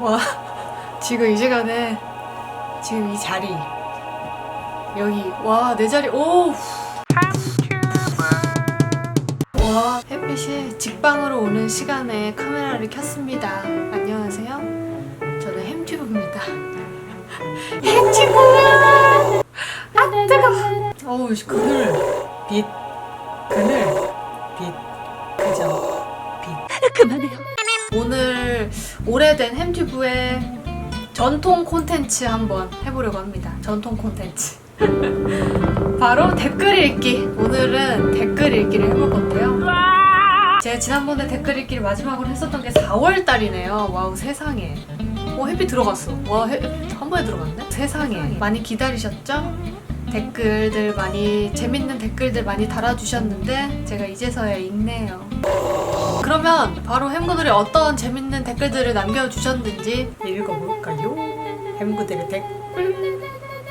와 지금 이 시간에 지금 이 자리 여기 와 내 자리 오. 와 햇빛이 직방으로 오는 시간에 카메라를 켰습니다. 안녕하세요. 저는 햄튜브입니다. 햄튜브. 아 뜨거. 어우 씨, 그늘 빛 그늘 빛 그저 빛. 그만해요. 오늘 오래된 햄튜브의 전통 콘텐츠 한번 해보려고 합니다. 전통 콘텐츠. 바로 댓글 읽기. 오늘은 댓글 읽기를 해볼 건데요. 제가 지난번에 댓글 읽기를 마지막으로 했었던 게 4월 달이네요. 와우 세상에. 어 햇빛 들어갔어. 와 햇- 한 번에 들어갔네. 세상에. 많이 기다리셨죠? 댓글들 많이 재밌는 댓글들 많이 달아주셨는데 제가 이제서야 읽네요. 그러면 바로 햄구들이 어떤 재밌는 댓글들을 남겨주셨는지 읽어볼까요? 햄구들의 댓글?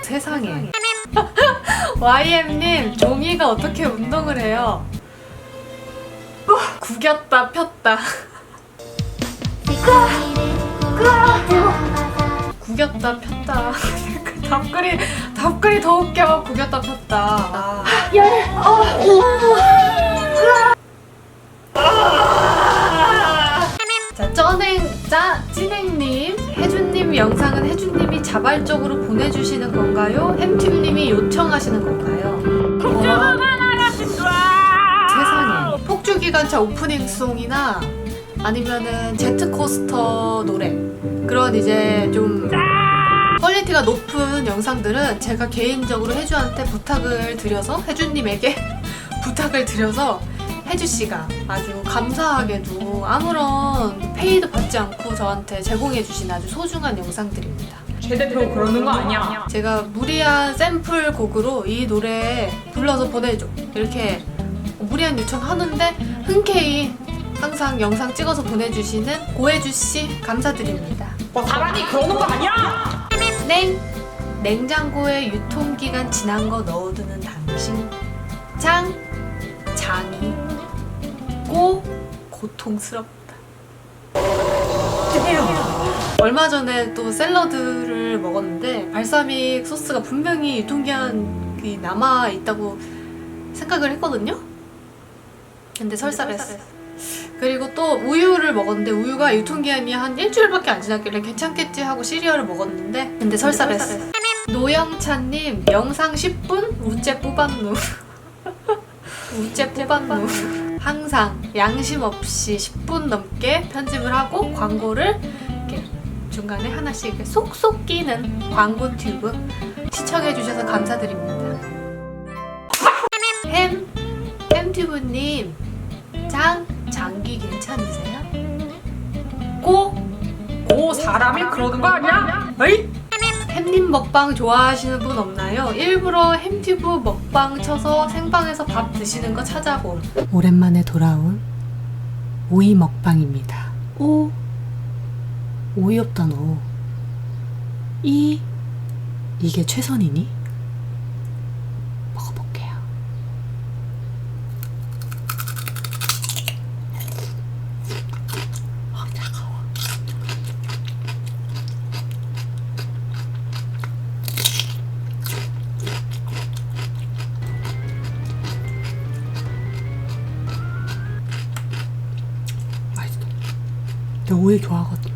세상에. YM님 종이가 어떻게 운동을 해요? 구겼다 폈다. 구겼다 폈다. 답글이 답글이 더 웃겨. 구겼다 폈다. 아. 자, 짜, 찐행님, 혜준님 영상은 혜준님이 자발적으로 보내주시는 건가요? 햄팀님이 요청하시는 건가요? 와, 세상에. 폭주기관차 오프닝송이나 아니면은 제트코스터 노래. 그런 이제 좀 퀄리티가 높은 영상들은 제가 개인적으로 혜주한테 부탁을 드려서, 혜준님에게 부탁을 드려서 혜주 씨가 아주 감사하게도 아무런 페이도 받지 않고 저한테 제공해 주신 아주 소중한 영상들입니다. 제대로 그러는 거 아니야. 제가 무리한 샘플 곡으로 이 노래 불러서 보내줘 이렇게 무리한 요청하는데 흔쾌히 항상 영상 찍어서 보내주시는 고혜주 씨 감사드립니다. 뭐 사람이 그러는 거 아니야. 냉 냉장고에 유통기간 지난 거 넣어두는 당신 장 장이 고 고통스럽다. 얼마 전에 또 샐러드를 먹었는데 발사믹 소스가 분명히 유통기한이 남아 있다고 생각을 했거든요. 근데 설사했어. 그리고 또 우유를 먹었는데 우유가 유통기한이 한 일주일밖에 안 지났길래 괜찮겠지 하고 시리얼을 먹었는데 근데 설사했어. 노영찬님 영상 10분 우째 뽑았누. 우째 뽑았누. 항상 양심 없이 10분 넘게 편집을 하고 광고를 이렇게 중간에 하나씩 이렇게 쏙쏙 끼는 광고 튜브 시청해주셔서 감사드립니다. 햄 햄튜브님 장 장기 괜찮으세요? 고오 사람이 그러는 거 아니야? 에이? 햄님 먹방 좋아하시는 분 없나요? 일부러 햄튜브 먹방 쳐서 생방에서 밥 드시는 거 찾아봄. 오랜만에 돌아온 오이 먹방입니다. 오 오이 없다 너. 이 이게 최선이니? 나 오이 좋아하거든.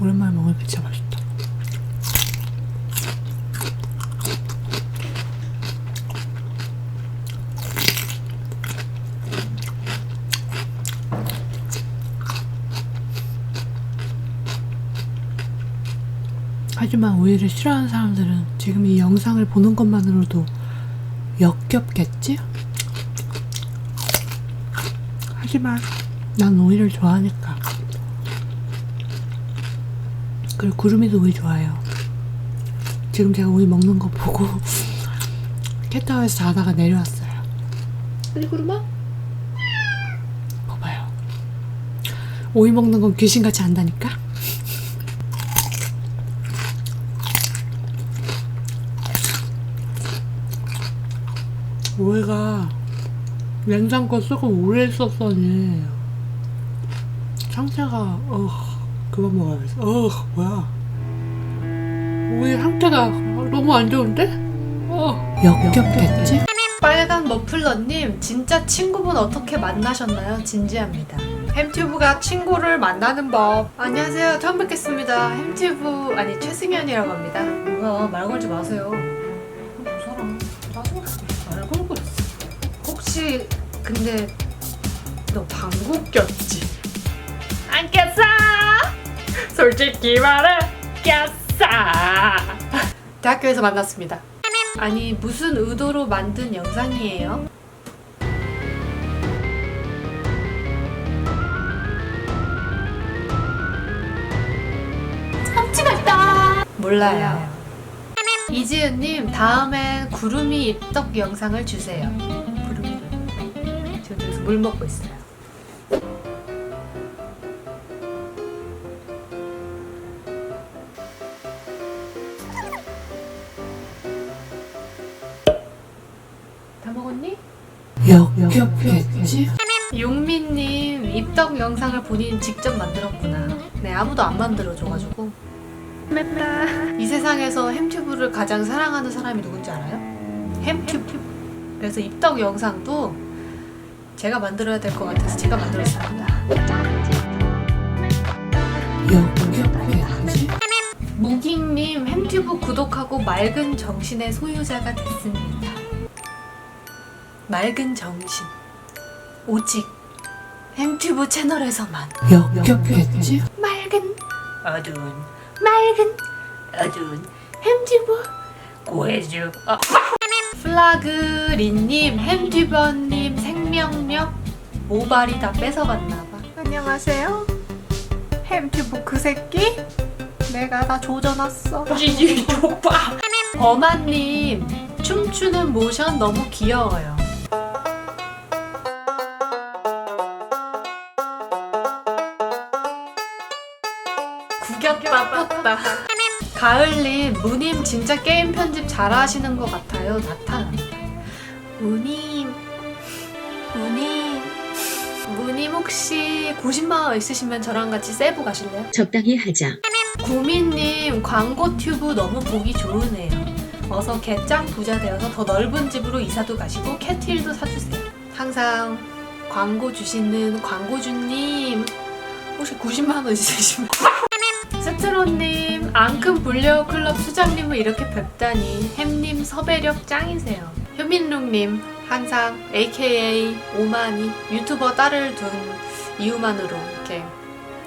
오랜만에 먹으니까 진짜 맛있다. 하지만 오이를 싫어하는 사람들은 지금 이 영상을 보는 것만으로도 역겹겠지? 하지만 난 오이를 좋아하니까. 그리고 구름이도 오이 좋아해요. 지금 제가 오이 먹는 거 보고 캣타워에서 자다가 내려왔어요. 우리 구름아? 봐봐요. 오이 먹는 건 귀신같이 안다니까? 우리가 냉장고 쓰고 오래 있었더니 상태가 어 그만 먹어야겠어 어 뭐야 우리 상태가 너무 안 좋은데? 어 역겹겠지? 빨간 머플러님, 진짜 친구분 어떻게 만나셨나요? 진지합니다. 햄튜브가 친구를 만나는 법. 안녕하세요. 처음 뵙겠습니다. 햄튜브, 아니, 최승현이라고 합니다. 뭐야, 말 걸지 마세요. 혹시, 근데, 너 방구 꼈지? 안 꼈어! 솔직히 말해, 꼈어! 대학교에서 만났습니다. 아니 무슨 의도로 만든 영상이에요? 참치가 있다. 몰라요. 이지은님 다음엔 구름이 입덕 영상을 주세요. 물 먹고 있어요. 다 먹었니? 역겹겠지? 용민님 입덕 영상을 본인 직접 만들었구나. 네 아무도 안 만들어줘가지고. 맵다. 이 세상에서 햄튜브를 가장 사랑하는 사람이 누군지 알아요? 햄튜브. 그래서 입덕 영상도 제가 만들어야 될 것 같아서 제가 만들었습니다. 무깅님 햄튜브 구독하고 맑은 정신의 소유자가 됐습니다. 맑은 정신. 오직 햄튜브 채널에서만 역겹겠지? 맑은 어두운 맑은 어두운 햄튜브 구해줘 어. 플라그린님 햄튜버님 생명력 모발이 다 뺏어갔나봐 안녕하세요 햄튜브 그 새끼 내가 다 조져놨어 지지 오빠. 범아님 춤추는 모션 너무 귀여워요. 구겼다 뻗다. 가을님 무님 진짜 게임 편집 잘하시는 것 같아요. 무님 무님 혹시 90만 원 있으시면 저랑 같이 세부 가실래요? 적당히 하자. 구미님 광고 튜브 너무 보기 좋으네요. 어서 개짱 부자 되어서 더 넓은 집으로 이사도 가시고 캣힐도 사주세요. 항상 광고 주시는 광고주님 혹시 90만 원 있으시면 스트로님 앙큼 불려 클럽 수장님을 이렇게 뵙다니 햄님 섭외력 짱이세요. 효민룩님 항상 AKA 오마니 유튜버 딸을 둔 이유만으로 이렇게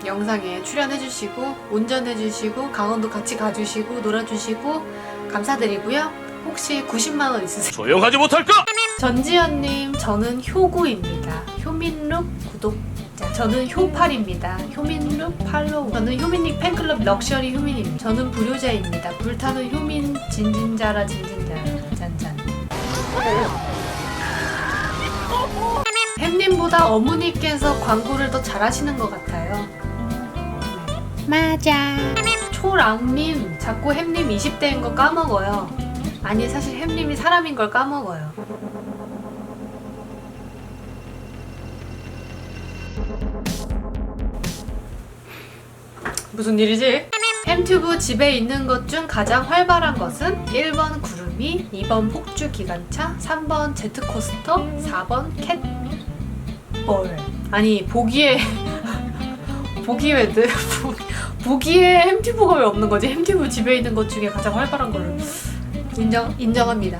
영상에 출연해주시고 운전해주시고 강원도 같이 가주시고 놀아주시고 감사드리고요. 혹시 90만 원 있으세요? 조용하지 못할까? 전지현님 저는 효구입니다. 효민룩 구독자 저는 효팔입니다. 효민룩 팔로우 저는 효민님 팬클럽 럭셔리 효민입니다. 저는 불효자입니다. 불타는 효민 진진자라 진진자라 짠짠 햄님보다 어머니께서 광고를 더 잘하시는 것 같아요. 맞아. 초랑님 자꾸 햄님 20대인 거 까먹어요. 아니 사실 햄님이 사람인 걸 까먹어요. 무슨 일이지? 햄튜브 집에 있는 것 중 가장 활발한 것은 1번 구름이, 2번 폭주 기관차, 3번 제트코스터, 4번 캣볼. 아니 보기에 보기에 늘 보기에 햄튜브가 왜 없는 거지? 햄튜브 집에 있는 것 중에 가장 활발한 걸로 인정 인정합니다.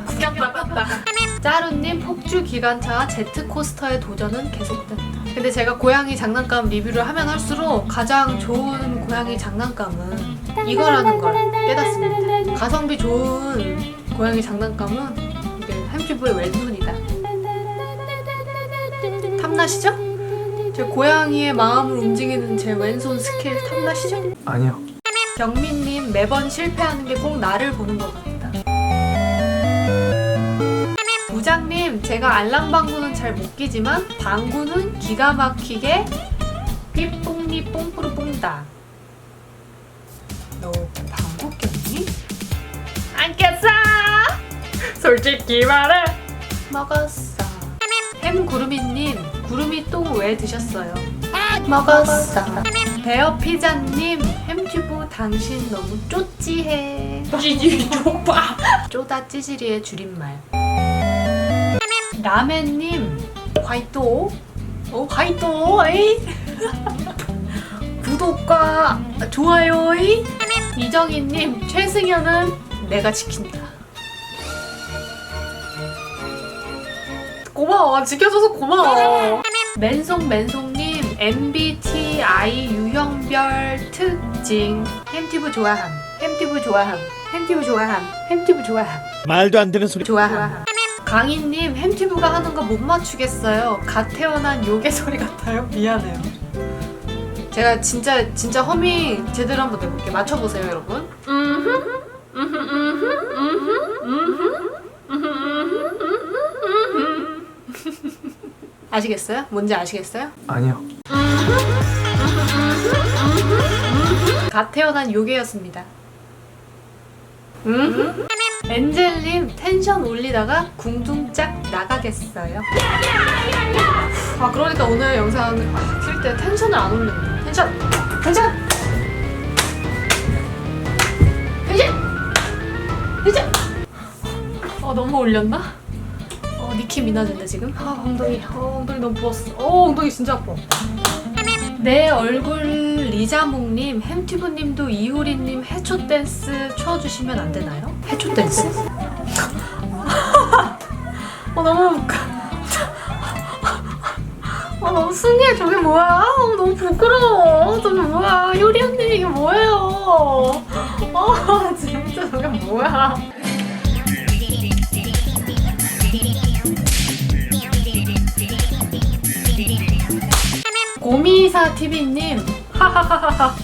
짜루님 폭주 기관차와 제트코스터의 도전은 계속된다. 근데 제가 고양이 장난감 리뷰를 하면 할수록 가장 좋은 고양이 장난감은 이거라는 걸 깨닫습니다. 가성비 좋은 고양이 장난감은 이게 햄튜브의 왼손이다. 탐나시죠? 제 고양이의 마음을 움직이는 제 왼손 스킬 탐나시죠? 아니요. 경민님 매번 실패하는 게 꼭 나를 보는 것 같다. 부장님 제가 알람 방구는 잘 못 끼지만 방구는 기가 막히게 삐뽕니 뽕뿌르 뽕다. 너 방구 꼈니? 안 꼈어! 솔직히 말해. 먹었어. 햄구루미님, 구루미 똥 왜 드셨어요? 먹었어. 베어 피자님, 햄튜브 당신 너무 쪼찌해. 찌지 족밥. 쪼다 찌질이의 줄임말. 라멘님, 화이토. 어, 화이토. 에이. 구독과 좋아요. 이. 이정희님, 최승현은 내가 지킨다. 고마워. 지켜줘서 고마워. 맨송 맨송님, MBTI 유형별 특징. 햄튜브 좋아함. 햄튜브 좋아함. 햄튜브 좋아함. 햄튜브 좋아함. 말도 안 되는 소리. 좋아함. 강희님 햄튜브가 하는 거 못 맞추겠어요. 갓 태어난 요괴 소리 같아요. 미안해요. 제가 진짜 진짜 허밍 제대로 한번 내볼게요. 맞춰보세요, 여러분. 아시겠어요? 뭔지 아시겠어요? 아니요. 갓 태어난 요괴였습니다. 음? 엔젤님 텐션 올리다가 궁둥짝 나가겠어요. 아 그러니까 오늘 영상 쓸때 텐션을 안 올렸네. 텐션, 텐션, 텐션, 텐션. 어 너무 올렸나? 어 니키 미나진데 지금? 아 엉덩이, 어 엉덩이 너무 부었어. 어 엉덩이 진짜 아파. 내 얼굴 리자몽님, 햄튜브님도 이효리님 해초 댄스 춰주시면 안 되나요? 해초 댄스? 어 너무. 어 너무 승리해 저게 뭐야? 어, 너무 부끄러워. 저게 뭐야? 효리 언니 이게 뭐예요? 어 진짜 저게 뭐야? 고미사 TV님 하하하하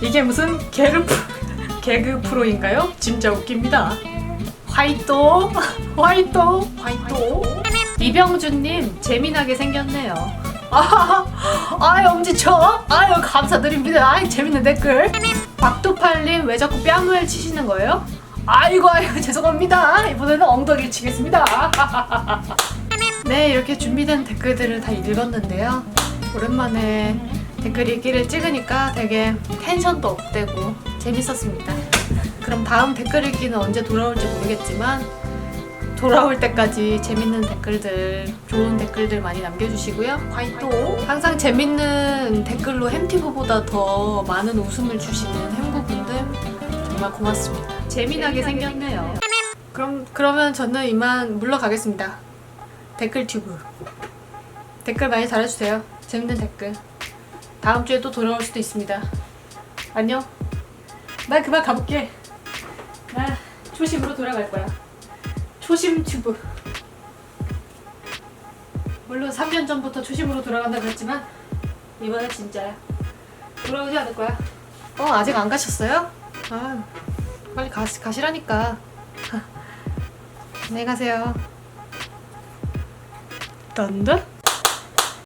이게 무슨 개그 개그 프로인가요? 진짜 웃깁니다. 화이토 화이토 화이토 이병준님 재미나게 생겼네요. 아, 아유 엄지쳐 아유 감사드립니다. 아이 재밌는 댓글. 박두팔님 왜 자꾸 뺨을 치시는 거예요? 아이고 아이고 죄송합니다. 이번에는 엉덩이를 치겠습니다. 네 이렇게 준비된 댓글들을 다 읽었는데요. 오랜만에 댓글 읽기를 찍으니까 되게 텐션도 업되고 재밌었습니다. 그럼 다음 댓글 읽기는 언제 돌아올지 모르겠지만 돌아올 때까지 재밌는 댓글들, 좋은 댓글들 많이 남겨주시고요. 화이토! 항상 재밌는 댓글로 햄티브보다 더 많은 웃음을 주시는 햄구분들 정말 고맙습니다. 재미나게 생겼네요. 그럼 그러면 저는 이만 물러가겠습니다. 댓글 튜브. 댓글 많이 달아주세요. 재밌는 댓글. 다음 주에 또 돌아올 수도 있습니다. 안녕. 나 그만 가볼게. 나 초심으로 돌아갈 거야. 초심 튜브. 물론 3년 전부터 초심으로 돌아간다고 했지만 이번엔 진짜야. 돌아오지 않을 거야. 어 아직 안 가셨어요? 아 빨리 가, 가시라니까. 안녕히 가세요. 딴다?